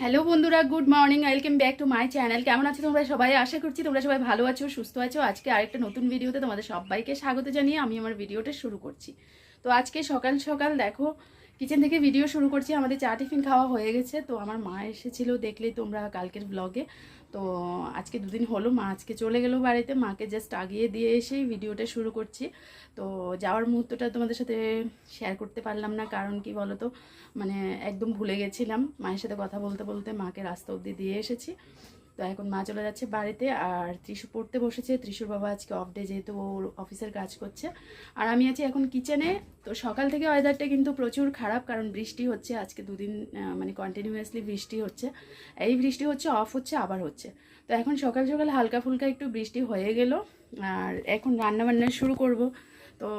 Hello বন্ধুরা, good morning, welcome back to my channel. কেমন আছো তোমরা সবাই? আশা করছি তোমরা সবাই ভালো আছো, সুস্থ আছো। আজকে আরেকটা নতুন ভিডিওতে তোমাদের সবাইকে স্বাগত জানিয়ে আমি আমার ভিডিওটা শুরু করছি। তো আজকে সকাল সকাল দেখো কিচেন থেকে ভিডিও শুরু করছি, আমাদের চা টিফিন খাওয়া হয়ে গেছে। তো আমার মা এসেছিল দেখলেই তোমরা কালকের ব্লগে তো আজকে দুদিন হলো, মা আজকে চলে গেলো বাড়িতে। মাকে জাস্ট আগিয়ে দিয়ে এসেই ভিডিওটা শুরু করছি। তো যাওয়ার মুহূর্তটা তোমাদের সাথে শেয়ার করতে পারলাম না, কারণ কি বলো তো মানে একদম ভুলে গেছিলাম। মায়ের সাথে কথা বলতে বলতে মাকে রাস্তা অবধি দিয়ে এসেছি। তো এখন মা চলে যাচ্ছে বাড়িতে আর ত্রিশু পড়তে বসেছে। ত্রিশুর বাবা আজকে অফ ডে যেহেতু ওর অফিসের কাজ করছে। আর আমি আছি এখন কিচেনে তো সকাল থেকে ওয়েদারটা কিন্তু প্রচুর খারাপ কারণ বৃষ্টি হচ্ছে। আজকে দুদিন মানে কন্টিনিউয়াসলি বৃষ্টি হচ্ছে। এই বৃষ্টি হচ্ছে অফ হচ্ছে, আবার হচ্ছে। তো এখন সকাল সকাল হালকা ফুলকা একটু বৃষ্টি হয়ে গেল। আর এখন রান্না বান্না শুরু করব। তো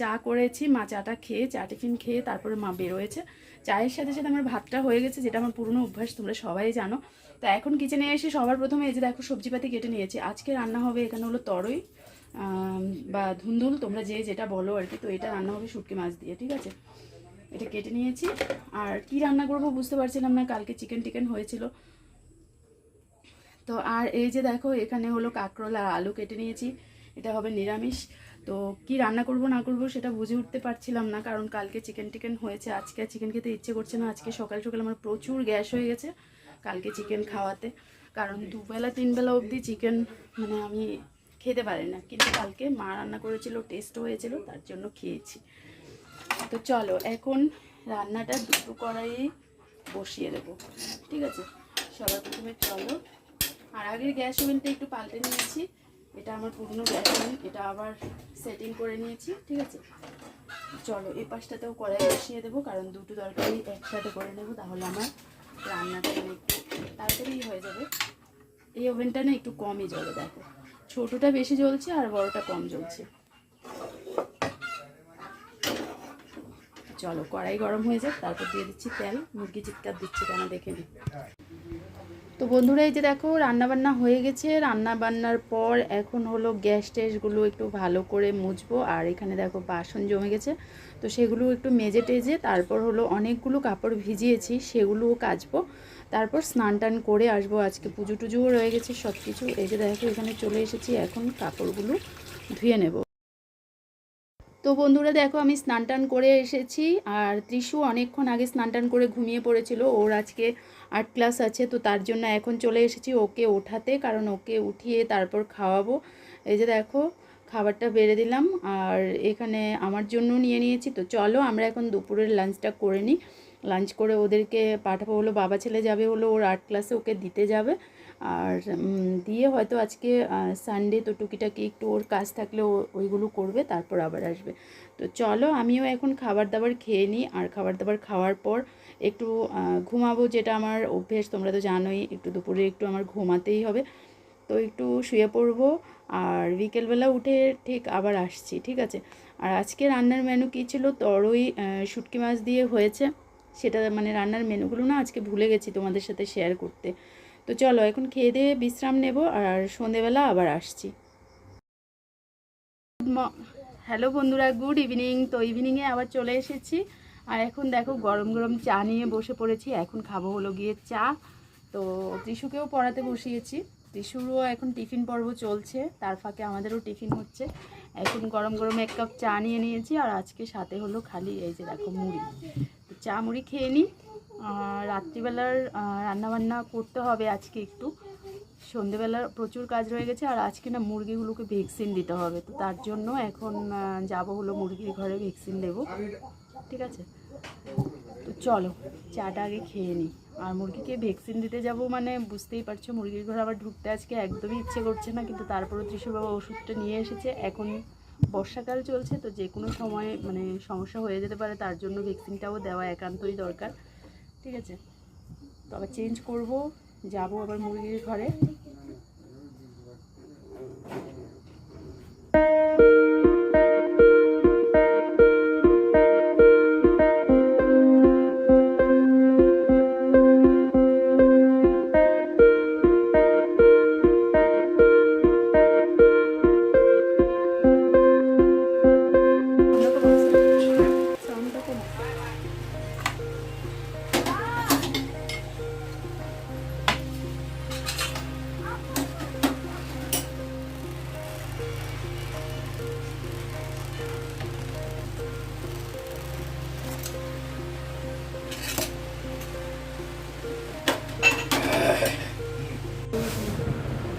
চা করেছি, মা চাটা খেয়ে, চা টিফিন খেয়ে তারপরে মা বেরোয়েছে। চায়ের সাথে সাথে আমার ভাতটা হয়ে গেছে, যেটা আমার পুরনো অভ্যাস, তোমরা সবাই জানো। তো এখন কিচেনে এসে সবার প্রথমে এই যে দেখো সবজিপাতি কেটে নিয়েছি। আজকে রান্না হবে এখানে হলো তরই বা ধুন্দুল, তোমরা যে যেটা বলো আর কি। তো এটা রান্না হবে শুটকি মাছ দিয়ে, ঠিক আছে? এটা কেটে নিয়েছি। আর কি রান্না করব বুঝতে পারছিলাম না, কালকে চিকেন টিকেন হয়েছিল। তো আর এই যে দেখো, এখানে হলো কাঁকরোল আর আলু কেটে নিয়েছি। এটা হবে নিরামিষ। তো কি রান্না করব, না করব সেটা বুঝে উঠতে পারছিলাম না, কারণ কালকে চিকেন টিকেন হয়েছে, আজকে চিকেন খেতে ইচ্ছে করছে না, আজকে সকাল সকাল আমার প্রচুর গ্যাস হয়ে গেছে, কালকে চিকেন খাওয়াতে, কারণ দুবেলা, তিনবেলা অবধি চিকেন মানে আমি খেতে পারি না, কিন্তু কালকে মা রান্না করেছিল টেস্ট হয়েছিল, তার জন্য খেয়েছি। তো চলো, এখন রান্নাটা দুটো কড়াইয়ে বসিয়ে দেবো, ঠিক আছে? সবার প্রথমে চলো, আর আগের গ্যাস ওভেনটা একটু পাল্টে নিয়েছি, এটা আমার পুরনো গ্যাস ওভেন, এটা আবার সেটিং করে নিয়েছি, ঠিক আছে? চলো, এই পাশটাতেও কড়াই বসিয়ে দেবো, কারণ দুটো তরকারি একসাথে করে নেব, তাহলে আমার রান্নাটা একটু তাড়াতাড়ি হয়ে যাবে। এই ওভেনটা না একটু কমই জ্বলে, দেখো। ছোটোটা বেশি জ্বলছে আর বড়টা কম জ্বলছে। চলো, কড়াই গরম হয়ে যাক, তারপর দিয়ে দিচ্ছি তেল। মুরগি চিৎকার দিচ্ছি কেন দেখে নিই তো বন্ধুরা এই যে দেখো, রান্নাবান্না হয়ে গেছে। রান্না বান্নার পর এখন হলো গ্যাস ট্যাসগুলো একটু ভালো করে মুছবো। আর এখানে দেখো বাসন জমে গেছে। তো সেগুলো একটু মেজে টেজে তারপর হলো অনেকগুলো কাপড় ভিজিয়েছি, সেগুলোও কাচবো। তারপর স্নান টান করে আসব। আজকে পুজো টুজোও রয়ে গেছে সব কিছু এই যে দেখো, এখানে চলে এসেছি। এখন কাপড়গুলো ধুয়ে নেব। তো বন্ধুরা দেখো, আমি স্নান টান করে এসেছি। আর ত্রিশু অনেকক্ষণ আগে স্নান টান করে ঘুমিয়ে পড়েছিল। ওর আজকে আর্ট ক্লাস আছে, তো তার জন্য এখন চলে এসেছি ওকে ওঠাতে, কারণ ওকে উঠিয়ে তারপর খাওয়াবো। এই যে দেখো, খাবারটা বেড়ে দিলাম, আর এখানে আমার জন্য নিয়ে নিয়েছি। তো চলো আমরা এখন দুপুরের লাঞ্চটা করে নিই। লাঞ্চ করে ওদেরকে পাঠাবো হলো, বাবা ছেলে যাবে হলো, ওর আর্ট ক্লাসে ওকে দিতে যাবে। আর দিয়ে হয়তো আজকে সানডে তো টুকিটাকি একটু ওর কাজ থাকলে ওইগুলো করবে, তারপর আবার আসবে। তো চলো আমিও এখন খাবার দাবার খেয়ে নিই, আর খাবার দাবার খাওয়ার পর একটু ঘুমাবো যেটা আমার অভ্যেস, তোমরা তো জানোই, একটু দুপুরে একটু আমার ঘুমাতেই হবে। তো একটু শুয়ে পড়ব, আর বিকেলবেলা উঠে ঠিক আবার আসছি, ঠিক আছে? আর আজকে রান্নার মেনু কী ছিল? তরই শুটকি মাছ দিয়ে হয়েছে। সেটা মানে রান্নার মেনুগুলো না আজকে ভুলে গেছি তোমাদের সাথে শেয়ার করতে। তো চলো, এখন খেয়ে দিয়ে বিশ্রাম নেব আর সন্ধেবেলা আবার আসছি। হ্যালো বন্ধুরা গুড ইভিনিং তো ইভিনিংয়ে আবার চলে এসেছি। আর এখন দেখো, গরম গরম চা নিয়ে বসে পড়েছি। এখন খাব হলো গিয়ে চা। তো ত্রিশুকেও পড়াতে বসিয়েছি। ত্রিশুরও এখন টিফিন পর্ব চলছে। তার ফাঁকে আমাদেরও টিফিন হচ্ছে। এখন গরম গরম এক কাপ চা নিয়ে নিয়েছি। আর আজকে সাথে হলো খালি এই যে দেখো মুড়ি। চা মুড়ি খেয়ে নিই। রাত্রিবেলার রান্নাবান্না করতে হবে আজকে একটু। সন্ধেবেলার প্রচুর কাজ রয়ে গেছে, আর আজকে না মুরগিগুলোকে ভ্যাকসিন দিতে হবে। তো তার জন্য এখন যাব হলো মুরগির ঘরে ভ্যাকসিন দেবো। ঠিক আছে? তো চলো, চাটা আগে খেয়ে নিই আর মুরগিকে ভ্যাকসিন দিতে যাব মানে বুঝতেই পারছ, মুরগির ঘরে আবার ঢুকতে আজকে একদমই ইচ্ছে করছে না, কিন্তু তারপরও ত্রিশু বাবা ওষুধটা নিয়ে এসেছে। এখন বর্ষাকাল চলছে, তো যে কোনো সময় মানে সমস্যা হয়ে যেতে পারে, তার জন্য ভ্যাকসিনটাও দেওয়া একান্তই দরকার। ঠিক আছে? তবে চেঞ্জ করব যাব আবার মুরগির ঘরে।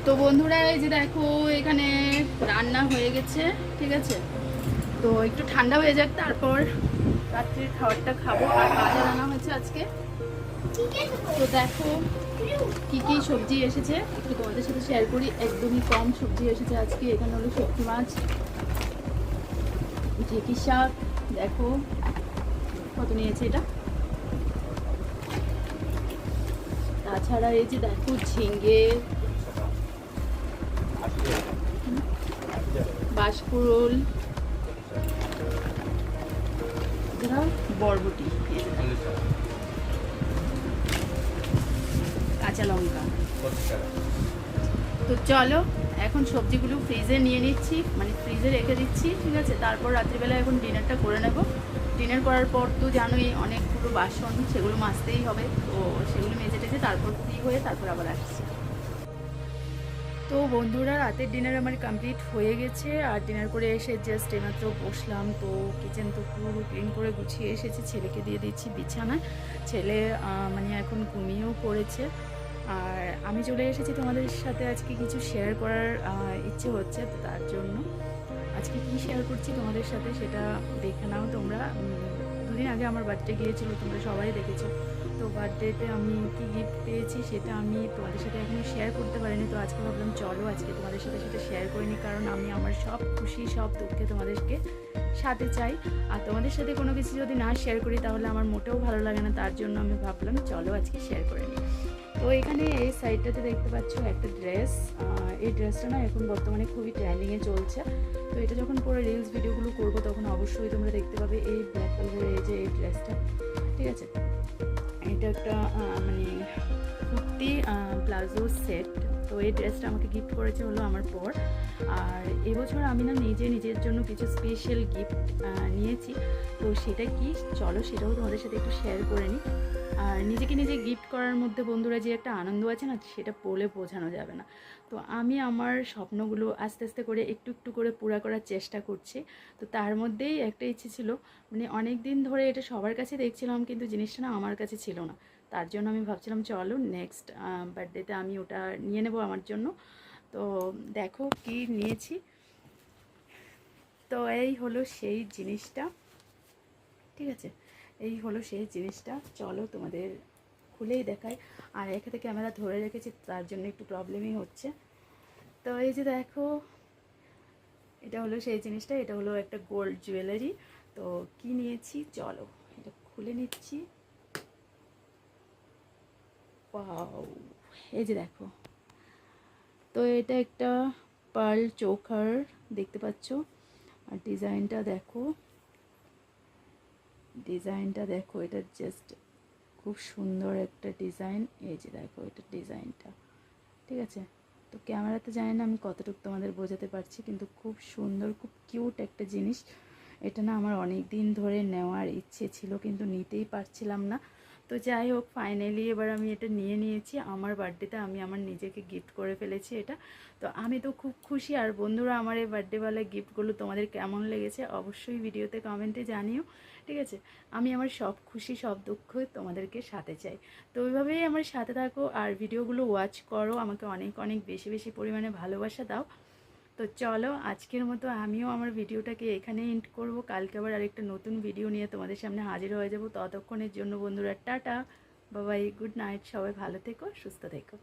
তো বন্ধুরা, এই যে দেখো, এখানে রান্না হয়ে গেছে, ঠিক আছে? তো একটু ঠান্ডা হয়ে যাক, তারপর রাত্রির খাবারটা খাব। আর বাজার আনা হয়েছে আজকে। তো দেখো, কি কি সবজি এসেছে, একটু তোমাদের সাথে শেয়ার করি। একদমই কম সবজি এসেছে আজকে, এখানে হলো সবজি মাছ, ঢেকি শাক, দেখো, কত নিয়েছে এটা? তাছাড়া এই যে দেখো ঝিঙ্গে এছাড়া বরবটি কাঁচা লঙ্কা। তো চলো, এখন সবজিগুলো ফ্রিজে নিয়ে নিচ্ছি মানে ফ্রিজে রেখে দিচ্ছি, ঠিক আছে? তারপর রাত্রিবেলা এখন ডিনারটা করে নেব। ডিনার করার পর তো জানোই, অনেকগুলো বাসন, সেগুলো মাজতেই হবে। তো সেগুলো মেজে টেজে তারপর ফ্রি হয়ে তারপর আবার আসছি। তো বন্ধুরা, রাতের ডিনার আমার কমপ্লিট হয়ে গেছে। আর ডিনার করে এসে জাস্ট এইমাত্র বসলাম। তো কিচেন তো পুরো ক্লিন করে গুছিয়ে এসেছি। ছেলেকে দিয়ে দিচ্ছি বিছানায় ছেলে মানে এখন ঘুমিয়েও পড়েছে। আর আমি চলে এসেছি তোমাদের সাথে আজকে কিছু শেয়ার করার ইচ্ছে হচ্ছে তার জন্য আজকে কি শেয়ার করছি তোমাদের সাথে সেটা দেখে নাও তোমরা। দুদিন আগে আমার বার্থডে গিয়েছিল, তোমরা সবাই দেখেছ। তো বার্থডেতে আমি কি গিফট পেয়েছি সেটা আমি তোমাদের সাথে এখনও শেয়ার করতে পারিনি। তো আজকে ভাবলাম চলো আজকে তোমাদের সাথে সেটা শেয়ার করিনি, কারণ আমি আমার সব খুশি, সব দুঃখে তোমাদেরকে সাথে চাই। আর তোমাদের সাথে কোনো কিছু যদি না শেয়ার করি, তাহলে আমার মোটেও ভালো লাগে না। তার জন্য আমি ভাবলাম, চলো আজকে শেয়ার করে নিই। তো এখানে এই সাইডটাতে দেখতে পাচ্ছ একটা ড্রেস এই ড্রেসটা না এখন বর্তমানে খুবই ট্রেন্ডিংয়ে চলছে। তো এটা যখন পরে রিলস ভিডিওগুলো করব, তখন অবশ্যই তোমরা দেখতে পাবে এই ব্ল্যাক কালারের এই যে এই ড্রেসটা ঠিক আছে? এটা একটা মানে কুর্তি প্লাজো সেট। তো এই ড্রেসটা আমাকে গিফট করেছে হলো আমার পর আর এবছর আমি না নিজে নিজের জন্য কিছু স্পেশাল গিফট নিয়েছি। তো সেটা কি? চলো সেটাও তোমাদের সাথে একটু শেয়ার করে নিই। আর নিজেকে নিজে গিফট করার মধ্যে বন্ধুরা যে একটা আনন্দ আছে না, সেটা বলে বোঝানো যাবে না। তো আমি আমার স্বপ্নগুলো আস্তে আস্তে করে একটু একটু করে পুরা করার চেষ্টা করছি। তো তার মধ্যেই একটা ইচ্ছে ছিল। মানে অনেক দিন ধরে এটা সবার কাছে দেখছিলাম, কিন্তু জিনিসটা না আমার কাছে ছিল না। তার জন্য আমি ভাবছিলাম চলো নেক্সট বার্থডেতে আমি ওটা নিয়ে নেব আমার জন্য। তো দেখো কি নিয়েছি। তো এই হলো সেই জিনিসটা, ঠিক আছে? এই হলো সেই জিনিসটা। চলো তোমাদের খুলেই দেখাই। আর এখান থেকে ক্যামেরা ধরে রেখেছি, তার জন্য একটু প্রবলেমই হচ্ছে। তো এই যে দেখো, এটা হলো সেই জিনিসটা, এটা হলো একটা গোল্ড জুয়েলারি তো কি নিয়েছি? চলো, এটা খুলে নিচ্ছি। Wow! এই যে দেখো। তো এটা একটা পার্ল চোখার, দেখতে পাচ্ছ? আর ডিজাইনটা দেখো। ডিজাইনটা দেখো, এটা জাস্ট খুব সুন্দর একটা ডিজাইন। এই যে দেখো, এটা ডিজাইনটা। ঠিক আছে? তো ক্যামেরাতে জানি না আমি কতটুকু তোমাদের বোঝাতে পারছি, কিন্তু খুব সুন্দর, খুব কিউট একটা জিনিস। এটা না আমার অনেক দিন ধরে নেওয়ার ইচ্ছে ছিল, কিন্তু নিতেই পারছিলাম না। তো যাই হোক ফাইনালি এবার আমি এটা নিয়ে নিয়েছি। আমার বার্থডেতে আমি আমার নিজেকে গিফট করে ফেলেছি এটা। তো আমি তো খুব খুশি। আর বন্ধুরা, আমার এই বার্থডেওয়ালা গিফটগুলো তোমাদের কেমন লেগেছে অবশ্যই ভিডিওতে কমেন্টে জানিও, ঠিক আছে? আমি আমার সব খুশি, সব দুঃখ তোমাদেরকে সাথে চাই। তো ওইভাবেই আমার সাথে থাকো আর ভিডিওগুলো ওয়াচ করো। আমাকে অনেক অনেক বেশি বেশি পরিমাণে ভালোবাসা দাও। তো চলো, আজকের মতো আমিও আমার ভিডিওটাকে এখানে এন্ড করব। কালকে আবার আরেকটা নতুন ভিডিও নিয়ে তোমাদের সামনে হাজির হয়ে যাব। ততক্ষণের জন্য বন্ধুরা, টাটা। বাবাই গুড নাইট সবাই ভালো থেকো, সুস্থ থেকো।